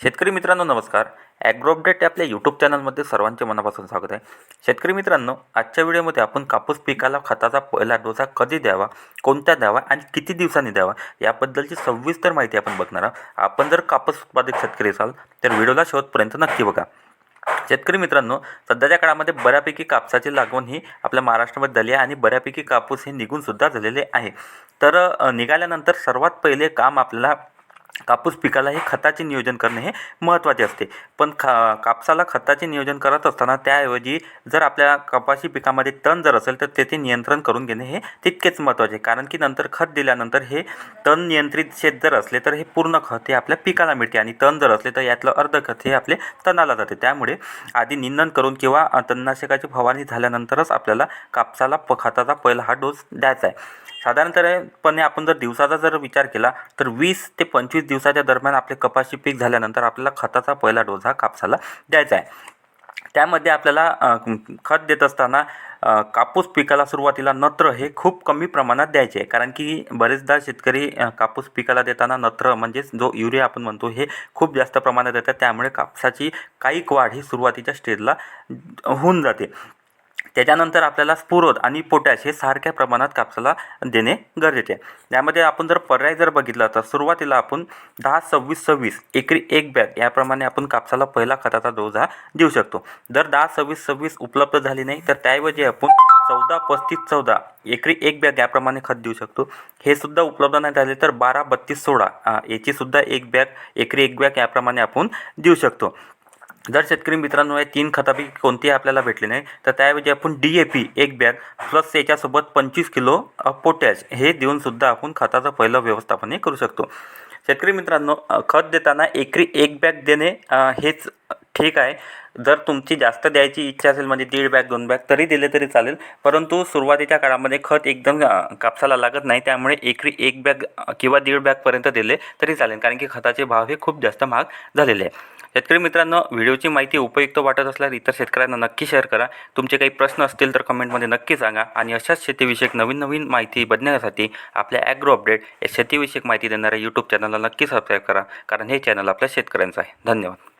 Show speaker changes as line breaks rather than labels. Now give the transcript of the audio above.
शेतकरी मित्रांनो नमस्कार. ॲग्रो अपडेट आपल्या यूट्यूब चॅनलमध्ये सर्वांचे मनापासून स्वागत आहे. शेतकरी मित्रांनो आजच्या व्हिडिओमध्ये आपण कापूस पिकाला खताचा पहिला डोसा कधी द्यावा कोणत्या द्यावा आणि किती दिवसांनी द्यावा याबद्दलची सविस्तर माहिती आपण बघणार आहोत. आपण जर कापूस उत्पादक शेतकरी असाल तर व्हिडिओला शेवटपर्यंत नक्की बघा. शेतकरी मित्रांनो सध्याच्या काळामध्ये बऱ्यापैकी कापसाची लागवण ही आपल्या महाराष्ट्रामध्ये झाली आहे आणि बऱ्यापैकी कापूस हे निघूनसुद्धा झालेले आहे. तर निघाल्यानंतर सर्वात पहिले काम आपल्याला कापूस पिकाला हे खताचे नियोजन करणे हे महत्त्वाचे असते. पण खा कापसाला खताचे नियोजन करत असताना त्याऐवजी जर आपल्या कपाशी पिकामध्ये तण जर असेल तर तेथे नियंत्रण करून घेणे हे तितकेच महत्त्वाचे आहे. कारण की नंतर खत दिल्यानंतर हे तण नियंत्रित शेत जर असले तर हे पूर्ण खत हे आपल्या पिकाला मिळते आणि तण जर असले तर यातलं अर्ध खत हे आपले तणाला जाते. त्यामुळे आधी निंदन करून किंवा तणनाशकाची फवारणी झाल्यानंतरच आपल्याला कापसाला प खताचा पहिला हा डोस द्यायचा आहे. साधारणतःपणे आपण जर दिवसाचा जर विचार केला तर वीस ते पंचवीस दिवसाच्या दरम्यान आपले कपाशी पीक झाल्यानंतर आपल्याला खताचा पहिला डोस हा कापसाला द्यायचा आहे. त्यामध्ये आपल्याला खत देत असताना कापूस पिकाला सुरुवातीला नत्र हे खूप कमी प्रमाणात द्यायचे आहे. कारण की बरेचदा शेतकरी कापूस पिकाला देताना नत्र म्हणजेच जो युरिया आपण म्हणतो हे खूप जास्त प्रमाणात देतात. त्यामुळे कापसाची काईक वाढ ही सुरुवातीच्या स्टेजला होऊन जाते. त्याच्यानंतर आपल्याला स्फुरद आणि पोटॅश हे सारख्या प्रमाणात कापसाला देणे गरजेचे आहे. यामध्ये आपण जर पर्याय जर बघितला तर सुरुवातीला आपण दहा सव्वीस सव्वीस एकरी एक बॅग याप्रमाणे आपण कापसाला पहिला खताचा डोस हा देऊ शकतो. जर दहा सव्वीस सव्वीस उपलब्ध झाली नाही तर त्याऐवजी आपण चौदा पस्तीस चौदा एकरी एक बॅग याप्रमाणे खत देऊ शकतो. हे सुद्धा उपलब्ध नाही झाले तर बारा बत्तीस सोळा याची सुद्धा एक बॅग एकरी एक बॅग याप्रमाणे आपण देऊ शकतो. जर शेतकरी मित्रांनो हे तीन खतापैकी कोणतेही आपल्याला भेटले नाही तर त्याऐवजी आपण डी ए पी एक बॅग प्लस याच्यासोबत पंचवीस किलो पोटॅश हे देऊनसुद्धा आपण खताचं पहिलं व्यवस्थापन हे करू शकतो. शेतकरी मित्रांनो खत देताना एकरी एक बॅग देणे हेच ठीक आहे. जर तुमची जास्त द्यायची इच्छा असेल म्हणजे दीड बॅग दोन बॅग तरी दिले तरी चालेल. परंतु सुरुवातीच्या काळामध्ये खत एकदम कापसाला लागत नाही. त्यामुळे एकरी एक बॅग किंवा दीड बॅगपर्यंत दिले तरी चालेल. कारण की खताचे भाव हे खूप जास्त महाग झालेले आहे. शेतकरी मित्रांनो व्हिडिओची माहिती उपयुक्त वाटत असल्यास इतर शेतकऱ्यांना नक्की शेअर करा. तुमचे काही प्रश्न असतील तर कमेंटमध्ये नक्की सांगा. आणि अशाच शेतीविषयक नवीन नवीन माहिती बघण्यासाठी आपल्या ॲग्रो अपडेट या शेतीविषयक माहिती देणाऱ्या यूट्यूब चॅनलला नक्की सबस्क्राईब करा. कारण हे चॅनल आपल्या शेतकऱ्यांचं आहे. धन्यवाद.